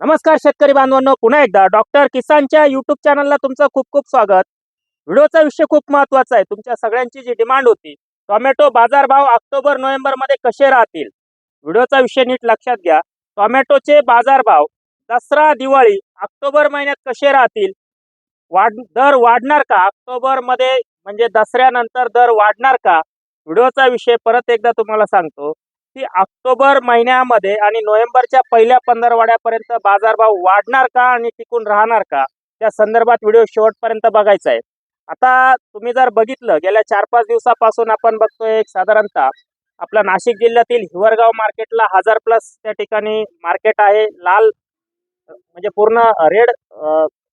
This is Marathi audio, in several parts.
नमस्कार शेतकरी बांधवांनो पुन्हा एकदा डॉक्टर किसानच्या युट्यूब चॅनलला तुमचं खूप खूप स्वागत. व्हिडिओचा विषय खूप महत्त्वाचा आहे. तुमच्या सगळ्यांची जी डिमांड होती टोमॅटो बाजारभाव ऑक्टोबर नोव्हेंबरमध्ये कसे राहतील? व्हिडिओचा विषय नीट लक्षात घ्या. टोमॅटोचे बाजारभाव दसरा दिवाळी ऑक्टोबर महिन्यात कसे राहतील? वाढ दर वाढणार का? ऑक्टोबरमध्ये म्हणजे दसऱ्यानंतर दर वाढणार का? व्हिडिओचा विषय परत एकदा तुम्हाला सांगतो. की ऑक्टोबर महिन्यामध्ये आणि नोव्हेंबरच्या पहिल्या पंधरवाड्यापर्यंत बाजारभाव वाढणार का आणि टिकून राहणार का? त्या संदर्भात व्हिडिओ शेवटपर्यंत बघायचा आहे. आता तुम्ही जर बघितलं गेल्या चार पाच दिवसापासून आपण बघतोय एक साधारणतः आपल्या नाशिक जिल्ह्यातील हिवरगाव मार्केटला हजार प्लस त्या ठिकाणी मार्केट आहे. लाल म्हणजे पूर्ण रेड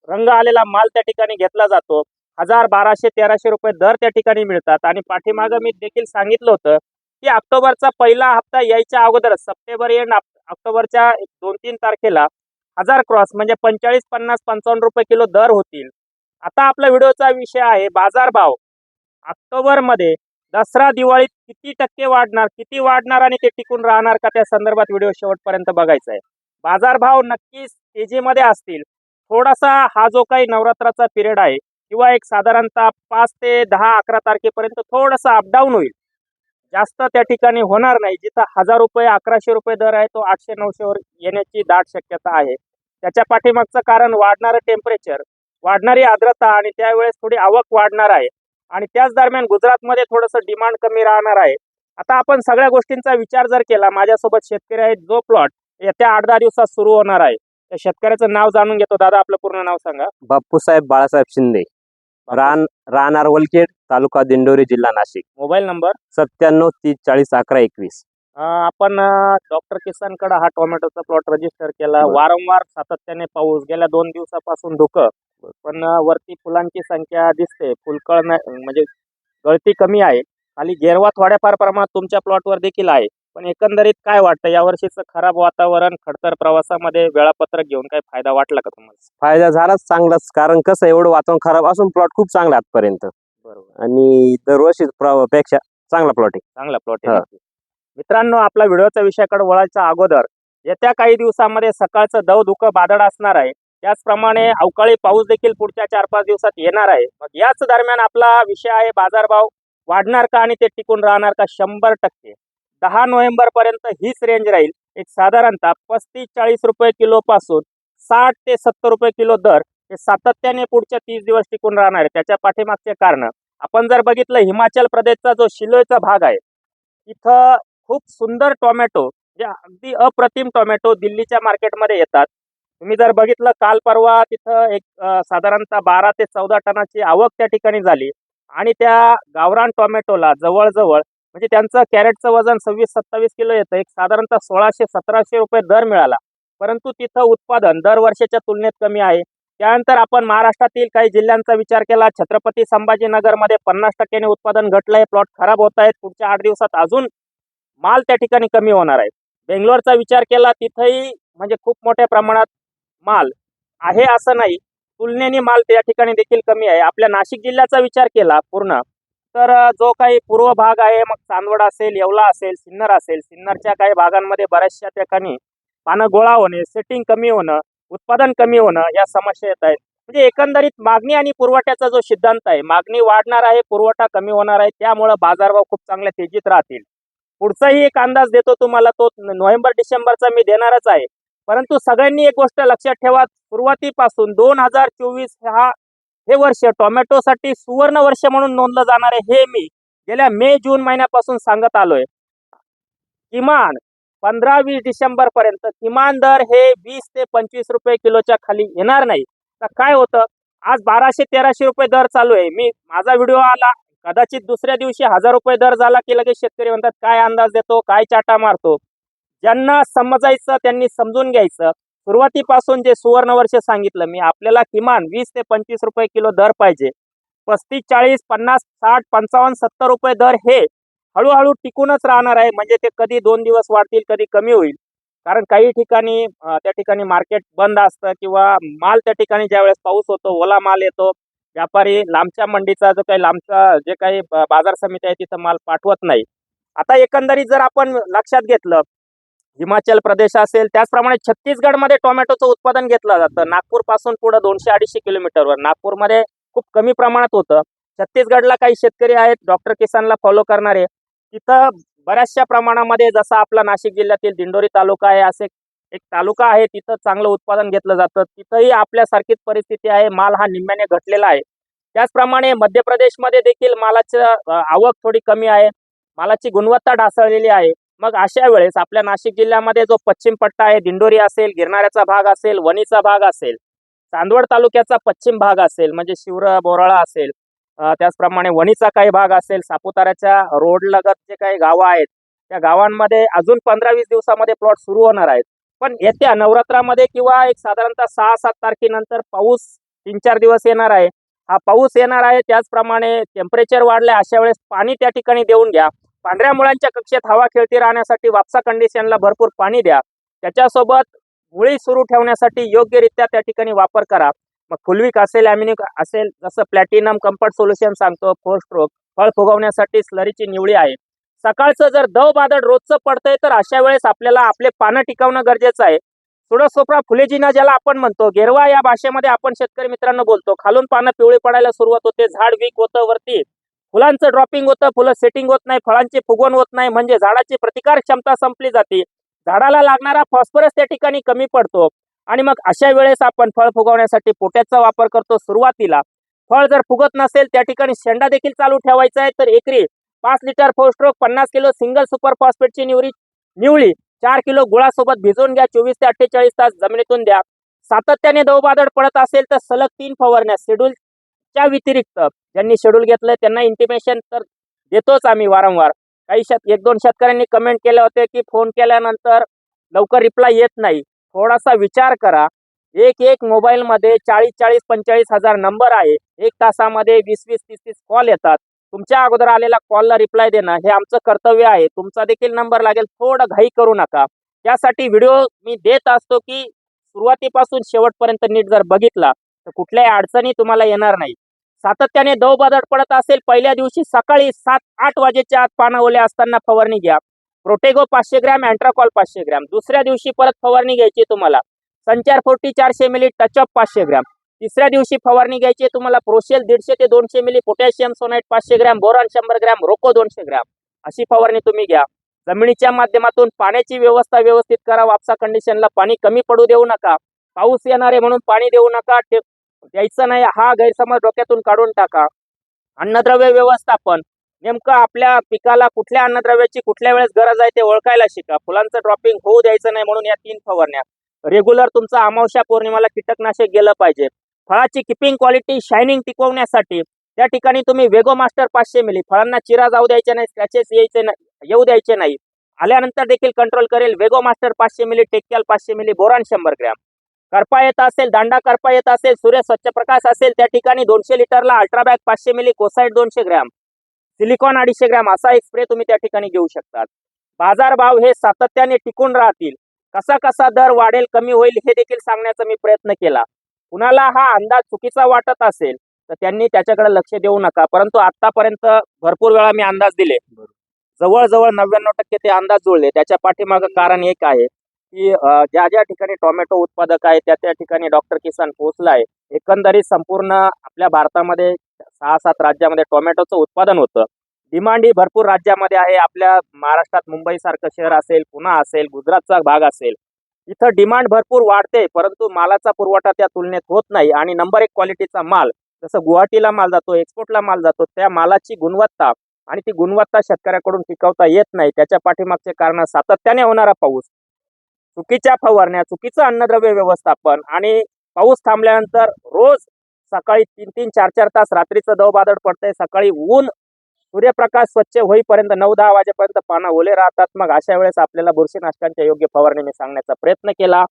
रंग आलेला माल त्या ठिकाणी घेतला जातो. हजार बाराशे तेराशे रुपये दर त्या ठिकाणी मिळतात. आणि पाठीमागं मी देखील सांगितलं होतं की ऑक्टोबरचा पहिला हप्ता यायच्या अगोदरच सप्टेंबर एंड ऑक्टोबरच्या दोन तीन तारखेला हजार क्रॉस म्हणजे पंचेचाळीस पन्नास पंचावन्न रुपये किलो दर होतील. आता आपला व्हिडिओचा विषय आहे बाजारभाव ऑक्टोबरमध्ये दसरा दिवाळीत किती टक्के वाढणार किती वाढणार आणि ते टिकून राहणार का त्या संदर्भात व्हिडिओ शेवटपर्यंत बघायचा आहे. बाजारभाव नक्कीच तेजीमध्ये असतील. थोडासा हा जो काही नवरात्राचा पिरियड आहे किंवा एक साधारणतः पाच ते दहा अकरा तारखेपर्यंत थोडासा अपडाऊन होईल. जास्त त्या ठिकाणी होणार नाही. जिथं हजार रुपये अकराशे रुपये दर आहे तो आठशे नऊशेवर येण्याची दाट शक्यता आहे. त्याच्या पाठीमागचं कारण वाढणारं टेम्परेचर वाढणारी आर्द्रता आणि त्यावेळेस थोडी आवक वाढणार आहे. आणि त्याच दरम्यान गुजरातमध्ये थोडंसं डिमांड कमी राहणार आहे. आता आपण सगळ्या गोष्टींचा विचार जर केला माझ्यासोबत शेतकरी आहेत जो प्लॉट येत्या आठ दहा दिवसात सुरू होणार आहे. त्या शेतकऱ्याचं नाव जाणून घेतो. दादा आपलं पूर्ण नाव सांगा. बाप्पूसाहेब बाळासाहेब शिंदे. रान राहणार वलखेड तालुका दिंडोरी जिल्हा नाशिक. Mobile number? सत्त्याण्णव तीस चाळीस अकरा एकवीस. अं, आपण डॉक्टर किसानकडे हा टोमॅटोचा प्लॉट रजिस्टर केला. बरं. वारंवार सातत्याने पाऊस गेल्या दोन दिवसापासून धुकं. पण अं, वरती फुलांची संख्या दिसते. फुलकळ नाही म्हणजे गळती कमी आहे. खाली गेरवा थोड्याफार प्रमाणात तुमच्या प्लॉटवर देखील आहे. पण एकंदरीत काय वाटतं? यावर्षीचं खराब वातावरण खडतर प्रवासामध्ये वेळापत्रक घेऊन काय फायदा वाटला का तुम्हाला? फायदा झालाच चांगलाच. कारण कसं एवढं वातावरण खराब असून प्लॉट खूप चांगला आहे आजपर्यंत बरोबर. आणि दरवर्षी पेक्षा चांगला प्लॉट आहे. चांगला प्लॉट हा. आहे मित्रांनो आपला व्हिडिओच्या विषयाकडे वळायच्या अगोदर येत्या काही दिवसामध्ये सकाळचं दव धुकं बादळ असणार आहे. त्याचप्रमाणे अवकाळी पाऊस देखील पुढच्या चार पाच दिवसात येणार आहे. मग याच दरम्यान आपला विषय आहे बाजारभाव. वाढणार का आणि ते टिकून राहणार का? शंभर टक्के. दहा नोव्हेंबर पर्यंत हीच रेंज राहील. एक साधारणतः पस्तीस चाळीस रुपये किलो पासून साठ ते सत्तर रुपये किलो दर हे सातत्याने पुढच्या तीस दिवस टिकून राहणार आहे. त्याच्या पाठीमागचे कारण आपण जर बघितलं हिमाचल प्रदेशचा जो शिलोयचा भाग आहे तिथं खूप सुंदर टोमॅटो जे अगदी अप्रतिम टोमॅटो दिल्लीच्या मार्केटमध्ये येतात. तुम्ही जर बघितलं काल परवा तिथं एक साधारणतः बारा ते चौदा टनाची आवक त्या ठिकाणी झाली. आणि त्या गावरान टोमॅटोला जवळजवळ म्हणजे त्यांचं कॅरेटचं वजन सव्वीस सत्तावीस किलो येतं. एक साधारणतः सोळाशे सतराशे रुपये दर मिळाला. परंतु तिथं उत्पादन दरवर्षीच्या तुलनेत कमी आहे. त्यानंतर आपण महाराष्ट्रातील काही जिल्ह्यांचा विचार केला. छत्रपती संभाजीनगरमध्ये पन्नास टक्क्याने उत्पादन घटलं आहे प्लॉट खराब होत आहेत. पुढच्या आठ दिवसात अजून माल त्या ठिकाणी कमी होणार आहे. बेंगलोरचा विचार केला तिथंही म्हणजे खूप मोठ्या प्रमाणात माल आहे असं नाही. तुलनेने माल त्या ठिकाणी देखील कमी आहे. आपल्या नाशिक जिल्ह्याचा विचार केला पूर्ण. तर जो काही पूर्व भाग आहे मग चांदवड असेल येवला असेल सिन्नर असेल सिन्नरच्या काही भागांमध्ये बऱ्याचशा ठिकाणी पानं गोळा होणे सेटिंग कमी होणं उत्पादन कमी होणं या समस्या येत आहेत. म्हणजे एकंदरीत मागणी आणि पुरवठ्याचा जो सिद्धांत आहे मागणी वाढणार आहे पुरवठा कमी होणार आहे त्यामुळं बाजारभाव खूप चांगल्या तेजीत राहतील. पुढचाही एक अंदाज देतो तुम्हाला तो नोव्हेंबर डिसेंबरचा मी देणारच आहे. परंतु सगळ्यांनी एक गोष्ट लक्षात ठेवा सुरुवातीपासून दोन हजार चोवीस हा हे वर्ष टोमॅटोसाठी सुवर्ण वर्ष म्हणून नोंदलं जाणार आहे हे मी गेल्या मे जून महिन्यापासून सांगत आलोय. किमान पंधरा वीस डिसेंबर पर्यंत किमान दर हे वीस ते पंचवीस रुपये किलोच्या खाली येणार नाही. तर काय होतं? आज बाराशे तेराशे रुपये दर चालू आहे. मी माझा व्हिडिओ आला कदाचित दुसऱ्या दिवशी हजार रुपये दर झाला की लगेच शेतकरी म्हणतात काय अंदाज देतो? काय चाटा मारतो? ज्यांना समजायचं त्यांनी समजून घ्यायचं. सुरुवातीपासून जे सुवर्ण वर्ष सांगितलं मी आपल्याला किमान वीस ते पंचवीस रुपये किलो दर पाहिजे. पस्तीस चाळीस पन्नास साठ पंचावन्न सत्तर रुपये दर हे हळूहळू टिकूनच राहणार आहे. म्हणजे ते कधी दोन दिवस वाढतील कधी कमी होईल. कारण काही ठिकाणी त्या ठिकाणी मार्केट बंद असतं किंवा माल त्या ठिकाणी ज्यावेळेस पाऊस होतो ओला माल येतो व्यापारी लांबच्या मंडीचा जो काही लांबचा जे काही बाजार समिती आहे तिथं माल पाठवत नाही. आता एकंदरीत जर आपण लक्षात घेतलं हिमाचल प्रदेश असेल त्याचप्रमाणे छत्तीसगडमध्ये टोमॅटोचं उत्पादन घेतलं जातं. नागपूरपासून दोनशे अडीचशे किलोमीटरवर. नागपूरमध्ये खूप कमी प्रमाणात होतं. छत्तीसगडला काही शेतकरी आहेत डॉक्टर किसानला फॉलो करणारे. तिथं बऱ्याचशा प्रमाणामध्ये जसं आपला नाशिक जिल्ह्यातील दिंडोरी तालुका आहे असे एक तालुका आहे तिथं चांगलं उत्पादन घेतलं जातं. तिथंही आपल्यासारखीच परिस्थिती आहे माल हा निम्म्याने घटलेला आहे. त्याचप्रमाणे मध्य प्रदेशमध्ये देखील मालाचं आवक थोडी कमी आहे. मालाची गुणवत्ता ढासळलेली आहे. मग अशा वेळेस आपल्या नाशिक जिल्ह्यामध्ये जो पश्चिम पट्टा आहे दिंडोरी असेल गिरणाऱ्याचा भाग असेल वणीचा भाग असेल चांदवड तालुक्याचा पश्चिम भाग असेल म्हणजे शिवर बोराळा असेल त्याचप्रमाणे वणीचा काही भाग असेल सापुताऱ्याच्या रोड लगत जे काही गावं आहेत त्या गावांमध्ये अजून पंधरा वीस दिवसामध्ये प्लॉट सुरू होणार आहेत. पण येत्या नवरात्रामध्ये किंवा एक साधारणतः सहा सात तारखेनंतर पाऊस तीन चार दिवस येणार आहे. हा पाऊस येणार आहे त्याचप्रमाणे टेम्परेचर वाढलंय अशा वेळेस पाणी त्या ठिकाणी देऊन घ्या. पांढऱ्या मुळांच्या कक्षेत हवा खेळती राहण्यासाठी वापसा कंडिशनला भरपूर पाणी द्या. त्याच्यासोबत मुळी सुरू ठेवण्यासाठी योग्यरित्या त्या ठिकाणी वापर करा. मग फुलविक असेल ॲम्युनिक असेल जसं प्लॅटिनम कम्फर्ट सोल्युशन सांगतो फोर स्ट्रोक फळ फुगवण्यासाठी स्लरीची निवळी आहे. सकाळचं जर दव बादळ रोजचं पडतंय तर अशा वेळेस आपल्याला आपले पानं टिकवणं गरजेचं आहे. सोडोसोप्रा फुलेजिना ज्याला आपण म्हणतो गेरवा या भाषेमध्ये आपण शेतकरी मित्रांनो बोलतो खालून पानं पिवळी पडायला सुरुवात होते झाड वीक होतं वरती फुलांचं ड्रॉपिंग होतं फुलं सेटिंग होत नाही फळांची फुगवण होत नाही म्हणजे झाडाची प्रतिकार क्षमता संपली जाते. झाडाला लागणारा फॉस्फरस त्या ठिकाणी कमी पडतो. आणि मग अशा वेळेस आपण फळ फुगवण्यासाठी पोट्याचा वापर करतो सुरुवातीला. फळ जर फुगत नसेल त्या ठिकाणी शेंडा देखील चालू ठेवायचा आहे. तर एकरी पाच लिटर फोस्ट्रोक पन्नास किलो सिंगल सुपर फॉस्फेटची निवडी निवळी चार किलो गुळासोबत भिजवून घ्या. चोवीस ते अठ्ठेचाळीस तास जमिनीतून द्या. सातत्याने दवबादळ पडत असेल तर सलग तीन फवारण्या शेड्यूलच्या व्यतिरिक्त ज्यांनी शेड्यूल घेतलंय त्यांना इंटिमेशन तर देतोच आम्ही वारंवार. काही शेत एक दोन शेतकऱ्यांनी कमेंट केले होते की फोन केल्यानंतर लवकर रिप्लाय येत नाही. थोडासा विचार करा. एक एक मोबाईलमध्ये चाळीस चाळीस पंचेचाळीस हजार नंबर आहे. एक तासामध्ये वीस वीस तीस तीस कॉल येतात. तुमच्या अगोदर आलेल्या कॉलला रिप्लाय देणं हे आमचं कर्तव्य आहे. तुमचा देखील नंबर लागेल. थोडं घाई करू नका. त्यासाठी व्हिडिओ मी देत असतो की सुरुवातीपासून शेवटपर्यंत नीट जर बघितला तर कुठल्याही अडचणी तुम्हाला येणार नाही. सातत्याने दव बदल पडत असेल पहिल्या दिवशी सकाळी सात आठ वाजेच्या आत पानं ओले असताना फवारणी घ्या. प्रोटेगो पाचशे ग्रॅम अँट्राकॉल पाचशे ग्रॅम. दुसऱ्या दिवशी परत फवारणी घ्यायची तुम्हाला. संचार फोर्टी चारशे मिली टचअप पाचशे ग्रॅम. तिसऱ्या दिवशी फवारणी घ्यायची तुम्हाला प्रोशेल दीडशे ते दोनशे मिली पोटॅशियम सोनाईट पाचशे ग्रॅम बोरॉन शंभर ग्रॅम रोको दोनशे ग्रॅम. अशी फवारणी तुम्ही घ्या. जमिनीच्या माध्यमातून पाण्याची व्यवस्था व्यवस्थित करा. वापसा कंडिशनला पाणी कमी पडू देऊ नका. पाऊस येणार आहे म्हणून पाणी देऊ नका. द्यायचं नाही हा गैरसमज डोक्यातून काढून टाका. अन्नद्रव्य व्यवस्थापन. नेमकं आपल्या पिकाला कुठल्या अन्नद्रव्याची कुठल्या वेळेस गरज आहे ते ओळखायला शिका. फुलांचं ड्रॉपिंग होऊ द्यायचं नाही म्हणून या तीन फवारण्या. रेग्युलर तुमचा अमावस्या पौर्णिमाला कीटकनाशक गेलं पाहिजे. फळाची किपिंग क्वालिटी शायनिंग टिकवण्यासाठी त्या ठिकाणी तुम्ही वेगो मास्टर पाचशे मिली. फळांना चिरा जाऊ द्यायचे नाही स्क्रॅचेस यायचे नाही येऊ द्यायचे नाही. आल्यानंतर देखील कंट्रोल करेल वेगो मास्टर पाचशे मिली टेक्याल पाचशे मिली बोरान शंभर ग्रॅम. करपा येत असेल दांडा करपा येत असेल सूर्य स्वच्छ प्रकाश असेल त्या ठिकाणी दोनशे लिटरला अल्ट्राबॅग पाचशे मिली कोसाईड दोनशे ग्रॅम सिलिकॉन अडीचशे ग्रॅम असा एक स्प्रे तुम्ही त्या ठिकाणी घेऊ शकतात. बाजारभाव हे सातत्याने टिकून राहतील. कसा कसा दर वाढेल कमी होईल हे देखील सांगण्याचा मी प्रयत्न केला. कुणाला हा अंदाज चुकीचा वाटत असेल तर त्यांनी त्याच्याकडे लक्ष देऊ नका. परंतु आतापर्यंत भरपूर वेळा मी अंदाज दिले. जवळजवळ नव्याण्णव टक्के ते अंदाज जुळले. त्याच्या पाठीमागं कारण एक आहे. की ज्या ज्या ठिकाणी टोमॅटो उत्पादक आहे त्या त्या ठिकाणी डॉक्टर किसान पोहोचला आहे. एकंदरीत संपूर्ण आपल्या भारतामध्ये सहा सात राज्यामध्ये टोमॅटोचं उत्पादन होतं. डिमांड ही भरपूर राज्यामध्ये आहे. आपल्या महाराष्ट्रात मुंबईसारखं शहर असेल पुणे असेल गुजरातचा भाग असेल. इथं डिमांड भरपूर वाढते परंतु मालाचा पुरवठा त्या तुलनेत होत नाही आणि नंबर एक क्वालिटीचा माल जसं गुवाहाटीला माल जातो एक्सपोर्टला माल जातो त्या मालाची गुणवत्ता आणि ती गुणवत्ता शेतकऱ्याकडून टिकवता येत नाही. त्याच्या पाठीमागचे कारण सातत्याने होणारा पाऊस. चुकीच्या फवारण्या चुकीचं अन्नद्रव्य व्यवस्थापन आणि पाऊस थांबल्यानंतर रोज सकाळी तीन तीन चार चार तास रात्रीचं दव बादळ पडतंय सकाळी ऊन सूर्यप्रकाश स्वच्छ होईपर्यंत नऊ दहा वाजेपर्यंत पानं ओले राहतात. मग अशा वेळेस आपल्याला बुरशीनाशकांच्या योग्य फवारणी मी सांगण्याचा प्रयत्न केला.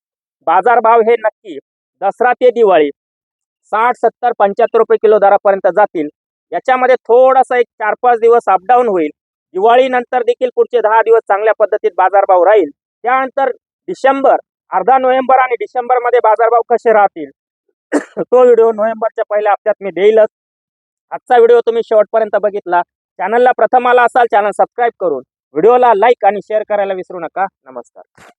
बाजारभाव हे नक्की दसरा ते दिवाळी साठ सत्तर पंच्याहत्तर रुपये किलो दरापर्यंत जातील. याच्यामध्ये थोडासा एक चार पाच दिवस अपडाऊन होईल. दिवाळीनंतर देखील पुढचे दहा दिवस चांगल्या पद्धतीत बाजारभाव राहील. त्यानंतर डिसेंबर अर्धा नोव्हेंबर आणि डिसेंबरमध्ये बाजारभाव कसे राहतील? तो व्हिडिओ नोव्हेंबरच्या पहिल्या हप्त्यात मी देईलच. आजचा व्हिडिओ तुम्ही शेवटपर्यंत बघितला. चॅनलला प्रथम आला असाल चॅनल सबस्क्राईब करून. व्हिडिओला लाईक आणि शेअर करायला विसरू नका. नमस्कार.